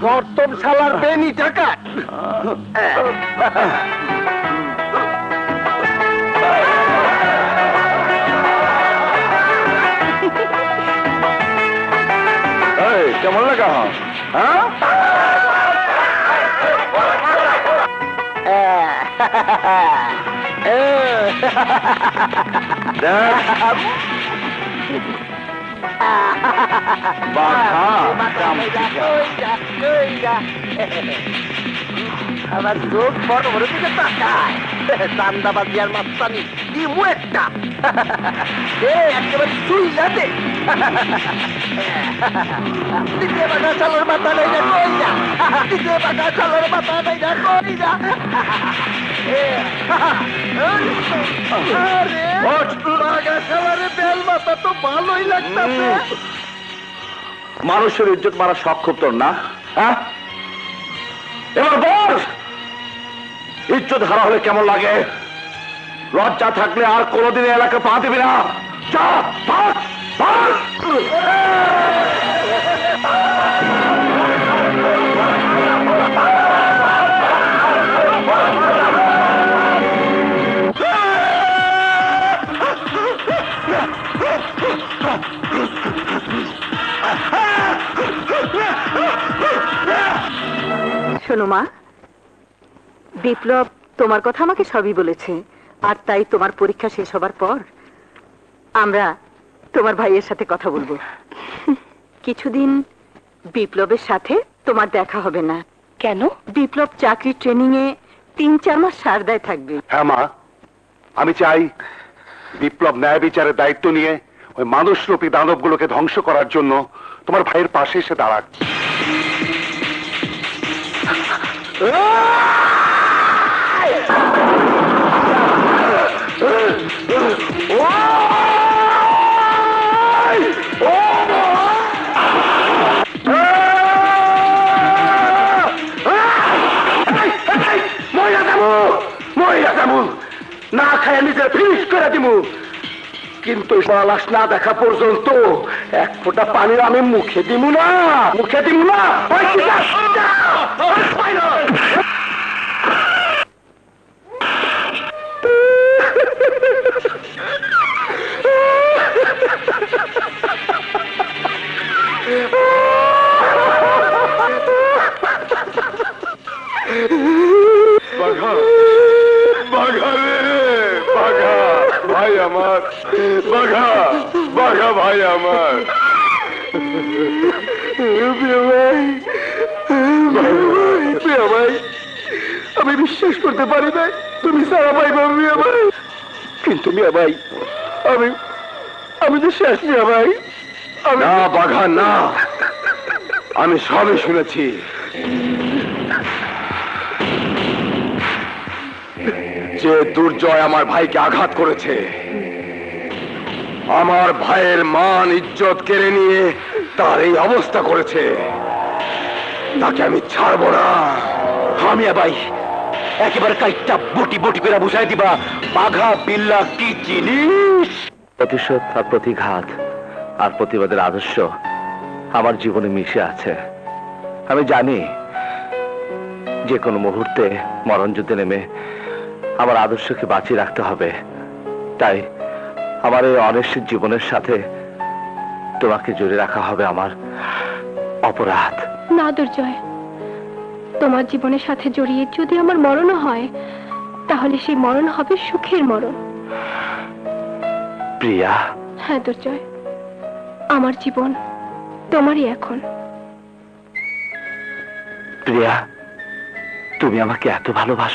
গর্তম শালার বেনি টাকা। কেমন লাগা? হ্যাঁ। দেখ। বাঘা আমার চোখ বড় বড় দিকে তাকায় চান্দাবাজি আর মাস্তানি কি মুয়েরটা এ একেবারে চুই যাতে দ্বিতীয় বাঘা চালোর মাথা নেই না কই যা? দ্বিতীয় বাঘা চালোর মাথা নেই না কই লাগতাছে। মানুষের ইজ্জত মারা খুব তোর না? হ্যাঁ? এবার বল! ইজ্জত হারা হলে কেমন লাগে লজ্জা থাকলে আর কোনোদিন এলাকা পা দিবি না। শোনো মা বিপ্লব তোমার কথা আমাকে সবই বলেছে আর তাই তোমার পরীক্ষা শেষ হবার পর আমরা তোমার ভাইয়ের সাথে কথা বলব। কিছুদিন বিপ্লবের সাথে তোমার দেখা হবে না। কেন? বিপ্লব চাকরি ট্রেনিং এ তিন চার মাস সারদায় থাকবে। হ্যাঁ মা আমি চাই বিপ্লব ন্যায় বিচারের দায়িত্ব নিয়ে ওই মানুষরূপী দানবগুলোকে ধ্বংস করার জন্য তোমার ভাইয়ের পাশে এসে দাঁড়াক। না খায় নিজের ফিনিশ করে দিব কিন্তু লাশ না দেখা পর্যন্ত এক ফোঁটা পানি আমি মুখে দিব না, মুখে দিব না। বাঘা বাঘা রে বাঘা ভাই আমার বাঘা বাঘা ভাই আমার। আমি বিশ্বাস করতে পারি না তুমি সারা ভাই মিয়া ভাই। কিন্তু মিয়া ভাই আমি আমি তো শেষ মিয়া ভাই না বাঘা না। আমি সবই শুনেছি। যে দুর্জয় আমার ভাইকে আঘাত করেছে, আমার ভাইয়ের মান, ইজ্জত কেড়ে নিয়ে তার এই অবস্থা করেছে। তাকে আমি ছাড়বো না। হামিয়া ভাই একেবারে কাইটটা বটি বটি করে বুঝাই দিবা, বাঘা, বিল্লা, কি জিনিস? প্রতিশোধ আর প্রতিঘাত আর প্রতিবাদের আদর্শ আমার জীবনে মিশে আছে। আমি জানি যে কোনো মুহূর্তে মরণ যুদ্ধে নেমে আমার আদর্শকে বাঁচিয়ে রাখতে হবে। তাই আমার এই অনিশ্চিত জীবনের সাথে তোমাকে জড়িয়ে রাখা হবে আমার অপরাধ। না দুর্জয় তোমার জীবনের সাথে জড়িয়ে যদি আমার মরণও হয় তাহলে সেই মরণ হবে সুখের মরণ। প্রিয়া। হ্যাঁ দুর্জয় আমার জীবন তোমারই এখন। প্রিয়া তুমি আমাকে এত ভালোবাসো।